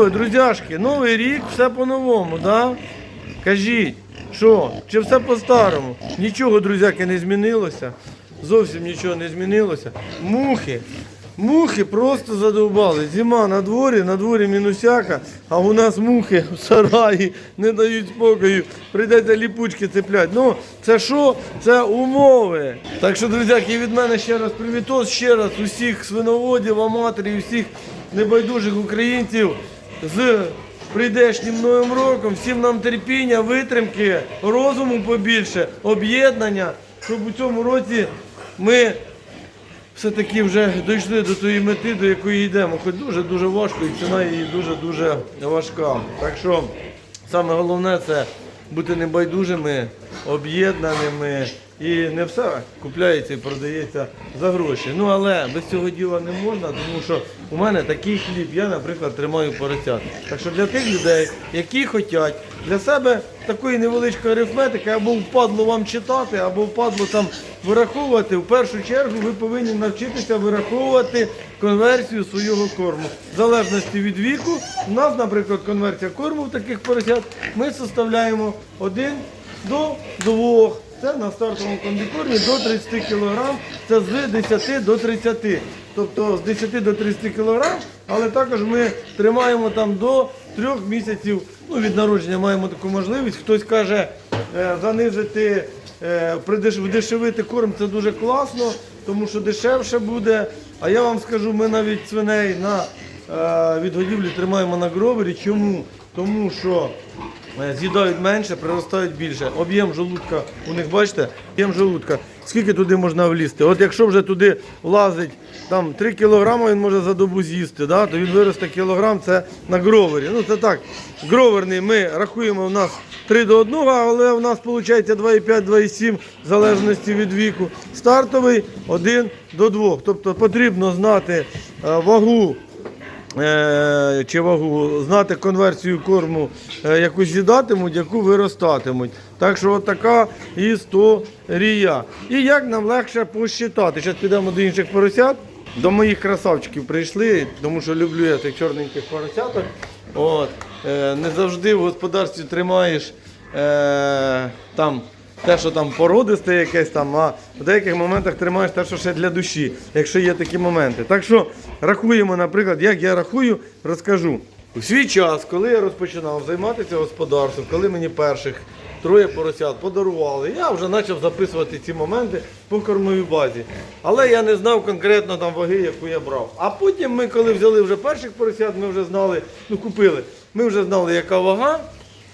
Друзяшки, новий рік, все по-новому, да? Кажіть, що, чи все по-старому? Нічого, друзяки, не змінилося. Зовсім нічого не змінилося. Мухи. Мухи просто задовбали. Зима на дворі, на дворі мінусяка, а у нас мухи в сараї не дають спокою. Прийдеться ліпучки цеплять. Ну, це що? Це умови. Так що, друзяки, від мене ще раз привітос, ще раз усіх свиноводів, аматорів, усіх небайдужих українців з прийдешнім новим роком. Всім нам терпіння, витримки, розуму побільше, об'єднання, щоб у цьому році ми все-таки вже дійшли до тої мети, до якої йдемо. Хоч дуже-дуже важко і ціна її дуже-дуже важка. Так що саме головне це бути небайдужими, об'єднаними. І не все купляється і продається за гроші. Ну але без цього діла не можна, тому що у мене такий хліб, я, наприклад, тримаю поросят. Так що для тих людей, які хочуть для себе такої невеличкої арифметики, або впадло вам читати, або впадло там вираховувати, в першу чергу ви повинні навчитися вираховувати конверсію свого корму. В залежності від віку, у нас, наприклад, конверсія корму в таких поросят, ми составляємо 1 до 2. Це на стартовому комбікормі до 30 кг, це з 10 до 30. Тобто з 10 до 30 кг, але також ми тримаємо там до 3 місяців. Ну, від народження маємо таку можливість. Хтось каже, е, занизити, е, вдешевити корм це дуже класно, тому що дешевше буде. А я вам скажу, ми навіть свиней на е, відгодівлі тримаємо на гровері. Чому? Тому що З'їдають менше, приростають більше. Об'єм желудка у них, бачите, об'єм желудка. Скільки туди можна влізти? От якщо вже туди влазить там 3 кілограми, він може за добу з'їсти, да? то він виросте кілограм, це на гровері. Ну це так. Гроверний ми рахуємо у нас 3 до 1, але у нас виходить 2,5-2,7 в залежності від віку. Стартовий 1 до 2. Тобто потрібно знати е, вагу е, чи вагу, знати конверсію корму, е, яку з'їдатимуть, яку виростатимуть. Так що така історія. І як нам легше посчитати. Зараз підемо до інших поросят. До моїх красавчиків прийшли, тому що люблю я тих чорненьких поросяток. От, е, не завжди в господарстві тримаєш е, там те, що там породисте якесь там, а в деяких моментах тримаєш те, що ще для душі, якщо є такі моменти. Так що рахуємо, наприклад, як я рахую, розкажу. У свій час, коли я розпочинав займатися господарством, коли мені перших троє поросят подарували, я вже почав записувати ці моменти по кормовій базі. Але я не знав конкретно там ваги, яку я брав. А потім ми, коли взяли вже перших поросят, ми вже знали, ну купили, ми вже знали, яка вага.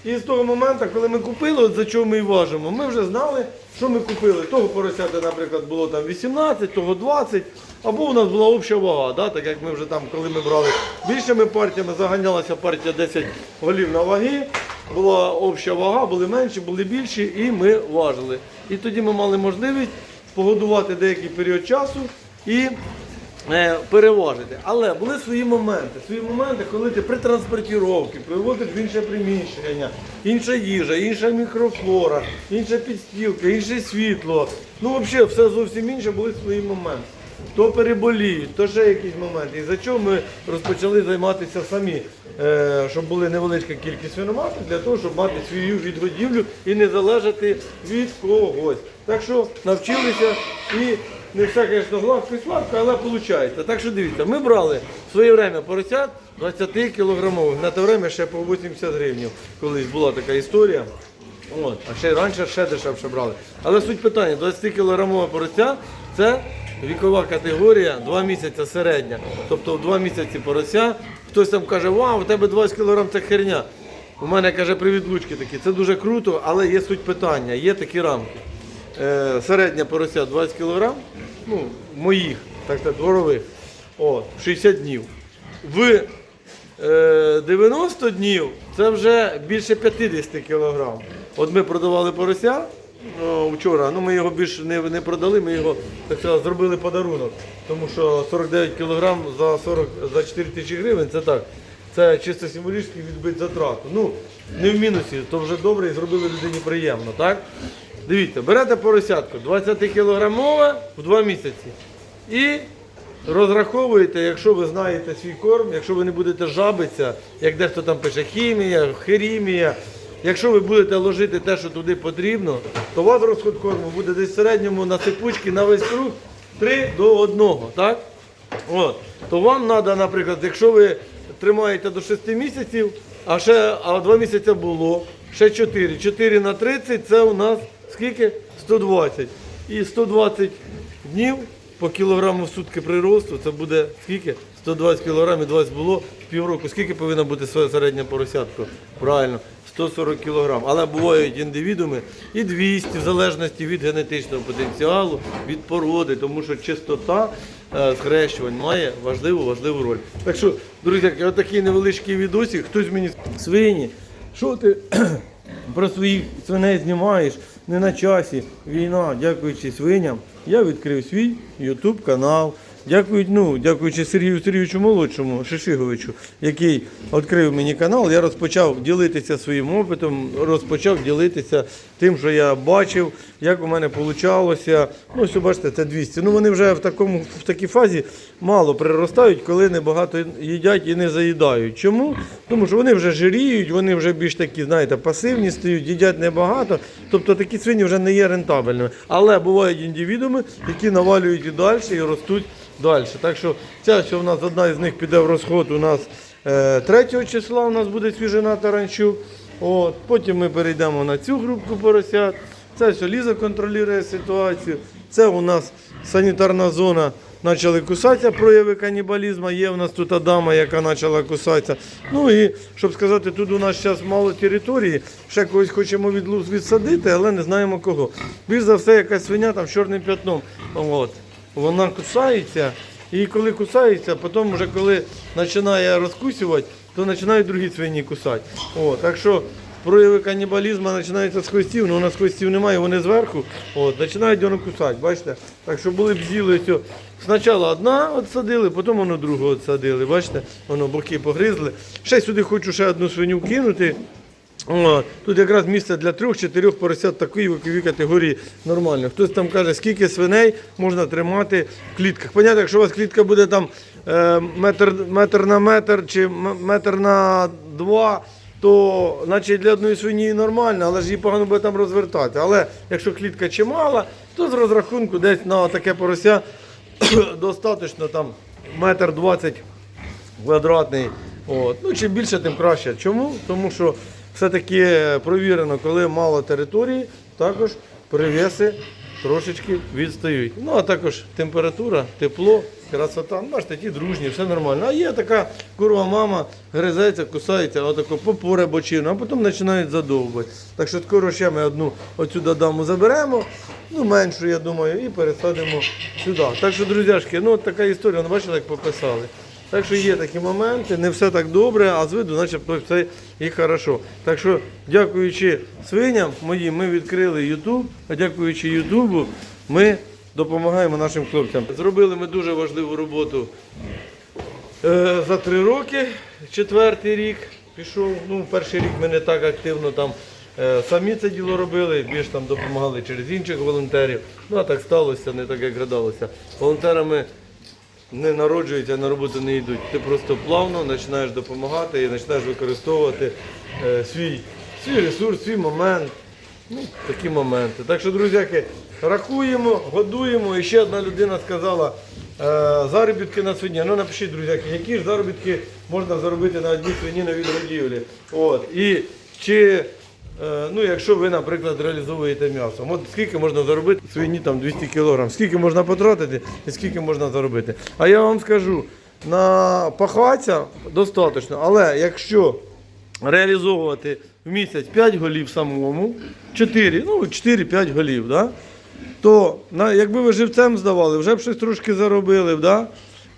І з того моменту, коли ми купили, от за чого ми і важимо, ми вже знали, що ми купили. Того поросяти, наприклад, було там 18, того 20, або у нас була обща вага. Да? Так як ми вже там, коли ми брали більшими партіями, заганялася партія 10 голів на ваги, була обща вага, були менші, були більші, і ми важили. І тоді ми мали можливість погодувати деякий період часу і е, переважити. Але були свої моменти. Свої моменти, коли ти при транспортіровці приводиш в інше приміщення, інша їжа, інша мікрофлора, інша підстілка, інше світло. Ну, взагалі, все зовсім інше були свої моменти. То переболіють, то ще якісь моменти. І за чого ми розпочали займатися самі, е, щоб була невеличка кількість свиноматок, для того, щоб мати свою відгодівлю і не залежати від когось. Так що навчилися і не все, звісно, гладко і сладко, але виходить. Так що дивіться, ми брали в своє время поросят 20 кілограмових, на те время ще по 80 гривень. Колись була така історія. От, а ще раніше ще дешевше брали. Але суть питання, 20 кілограмова порося це вікова категорія 2 місяці середня. Тобто в 2 місяці порося. Хтось там каже, вау, у тебе 20 кілограм це херня. У мене каже, привід лучки такі. Це дуже круто, але є суть питання, є такі рамки. Е, середня порося 20 кг, ну, моїх, так сказати, дворових, от, 60 днів. В е, 90 днів це вже більше 50 кг. От ми продавали порося о, вчора, ну ми його більше не, не продали, ми його так сказати, зробили подарунок. Тому що 49 кг за 40, за 4 тисячі гривень це так. Це чисто символічно відбить затрату. Ну, не в мінусі, то вже добре і зробили людині приємно, так? Дивіться, берете поросятку 20 кілограмове в 2 місяці. І розраховуєте, якщо ви знаєте свій корм, якщо ви не будете жабитися, як дехто там пише хімія, херімія. Якщо ви будете ложити те, що туди потрібно, то у вас розход корму буде десь в середньому на сипучки на весь круг 3 до 1, так? От. То вам треба, наприклад, якщо ви тримаєте до 6 місяців, а ще а 2 місяці було, ще 4. 4 на 30 це у нас скільки? 120. І 120 днів по кілограму в сутки приросту, це буде скільки? 120 кілограмів, 20 було півроку. Скільки повинна бути своя середня поросятка? Правильно, 140 кілограм. Але бувають індивідуми і 200, в залежності від генетичного потенціалу, від породи, тому що чистота е, схрещувань має важливу важливу роль. Так що, друзі, отакий невеличкий відосик, хтось мені свині, що ти про своїх свиней знімаєш, не на часі. Війна, дякуючи свиням, я відкрив свій YouTube канал. Дякую, ну, дякуючи Сергію Сергійовичу Молодшому, Шишиговичу, який відкрив мені канал, я розпочав ділитися своїм опитом, розпочав ділитися тим, що я бачив, як у мене вийшло. Ну, ось бачите, це 200. Ну вони вже в такому в такій фазі мало приростають, коли небагато їдять і не заїдають. Чому? Тому що вони вже жиріють, вони вже більш такі, знаєте, пасивні стають, їдять небагато. Тобто такі свині вже не є рентабельними. Але бувають індивідуми, які навалюють і далі і ростуть далі. Так що ця що в нас одна із них піде в розход у нас е, 3 числа у нас буде свіжина таранчук. От, потім ми перейдемо на цю групку поросят. Це все Ліза контролює ситуацію. Це у нас санітарна зона. Почали кусатися прояви канібалізму. Є в нас тут Адама, яка почала кусатися. Ну і щоб сказати, тут у нас зараз мало території. Ще когось хочемо відлуз відсадити, але не знаємо кого. Більш за все, якась свиня там з чорним п'ятном. От. Вона кусається. І коли кусається, потім вже коли починає розкусювати, то починають другі свині кусати. О, так що прояви канібалізму починаються з хвостів, але у нас хвостів немає, вони зверху. От, починають воно кусати, бачите? Так що були б з'їли ось. Спочатку одна отсадили, потім воно другу отсадили. Бачите, воно боки погризли. Ще сюди хочу ще одну свиню кинути. Тут якраз місце для трьох-чотирьох поросят такої категорії нормально. Хтось там каже, скільки свиней можна тримати в клітках. Понятно, якщо у вас клітка буде там е, метр, метр на метр чи метр на два, то значить для одної свині нормально, але ж її погано буде там розвертати. Але якщо клітка чимала, то з розрахунку десь на таке порося достатньо там метр двадцять квадратний. От. Ну, чим більше, тим краще. Чому? Тому що все-таки провірено, коли мало території, також привіси трошечки відстають. Ну, а також температура, тепло, красота. Ну, Бачите, ті дружні, все нормально. А є така курва мама, гризеться, кусається, отако попоре бочину, а потім починають задовбати. Так що скоро ще ми одну оцю даму заберемо, ну меншу, я думаю, і пересадимо сюди. Так що, друзяшки, ну от така історія, ну, бачили, як пописали. Так що є такі моменти, не все так добре, а з виду, начебто, все і хорошо. Так що, дякуючи свиням моїм, ми відкрили Ютуб, а дякуючи Ютубу, ми допомагаємо нашим хлопцям. Зробили ми дуже важливу роботу е, за три роки, четвертий рік пішов. Ну, перший рік ми не так активно там е, самі це діло робили, більш там допомагали через інших волонтерів. Ну а так сталося, не так як гадалося. Волонтерами не народжуються, на роботу не йдуть. Ти просто плавно починаєш допомагати і починаєш використовувати е, свій, свій ресурс, свій момент. Ну, такі моменти. Так що, друзяки, рахуємо, годуємо. І ще одна людина сказала, е, заробітки на свині. Ну напишіть, друзяки, які ж заробітки можна заробити на одній свині на відгодівлі. От. І чи, ну, якщо ви, наприклад, реалізовуєте м'ясо, от скільки можна заробити свині там 200 кг, скільки можна потратити і скільки можна заробити. А я вам скажу, на пахваця достатньо, але якщо реалізовувати в місяць 5 голів самому, 4, ну 4-5 голів, да? то якби ви живцем здавали, вже б щось трошки заробили, да?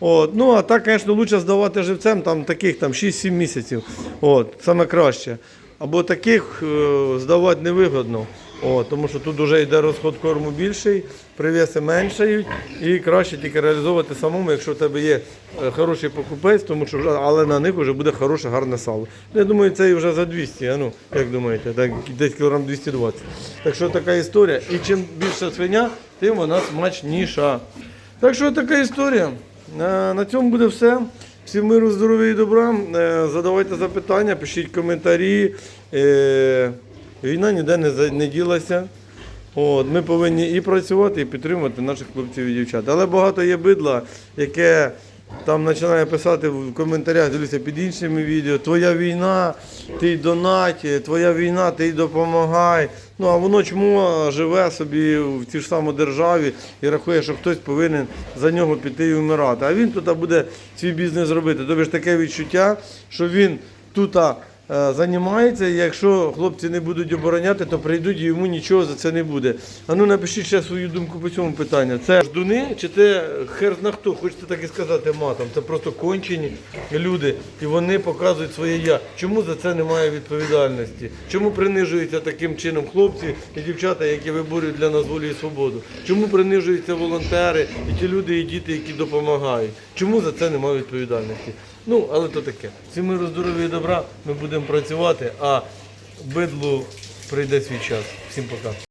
От. Ну, а так, звісно, краще здавати живцем там, таких там, 6-7 місяців. От, саме краще. Або таких е, здавати невигодно. От, тому що тут вже йде розход корму більший, привіси меншають і краще тільки реалізовувати самому, якщо в тебе є е, хороший покупець, тому що але на них вже буде хороше, гарне сало. Ну, Я думаю, це вже за 200, а ну, як думаєте, так, десь кілограм 220. Так що така історія. І чим більша свиня, тим вона смачніша. Так що така історія. е, на цьому буде все. Всім миру, здоров'я і добра. Е, Задавайте запитання, пишіть коментарі. Е, Війна ніде не, ділася. От, ми повинні і працювати, і підтримувати наших хлопців і дівчат. Але багато є бидла, яке там починає писати в коментарях, дивлюся під іншими відео, твоя війна, ти й донать, твоя війна, ти й допомагай. Ну а воно чому живе собі в тій ж самій державі і рахує, що хтось повинен за нього піти і вмирати. А він тут буде свій бізнес робити. Тобі ж таке відчуття, що він тут займається, і якщо хлопці не будуть обороняти, то прийдуть і йому нічого за це не буде. А ну напишіть ще свою думку по цьому питанню. Це ждуни чи це хер зна хто, хочете так і сказати матом. Це просто кончені люди, і вони показують своє я. Чому за це немає відповідальності? Чому принижуються таким чином хлопці і дівчата, які виборюють для нас волю і свободу? Чому принижуються волонтери і ті люди, і діти, які допомагають? Чому за це немає відповідальності? Ну, але то таке. Всі миру, здоров'я і добра. Ми будемо працювати, а бидлу прийде свій час. Всім пока.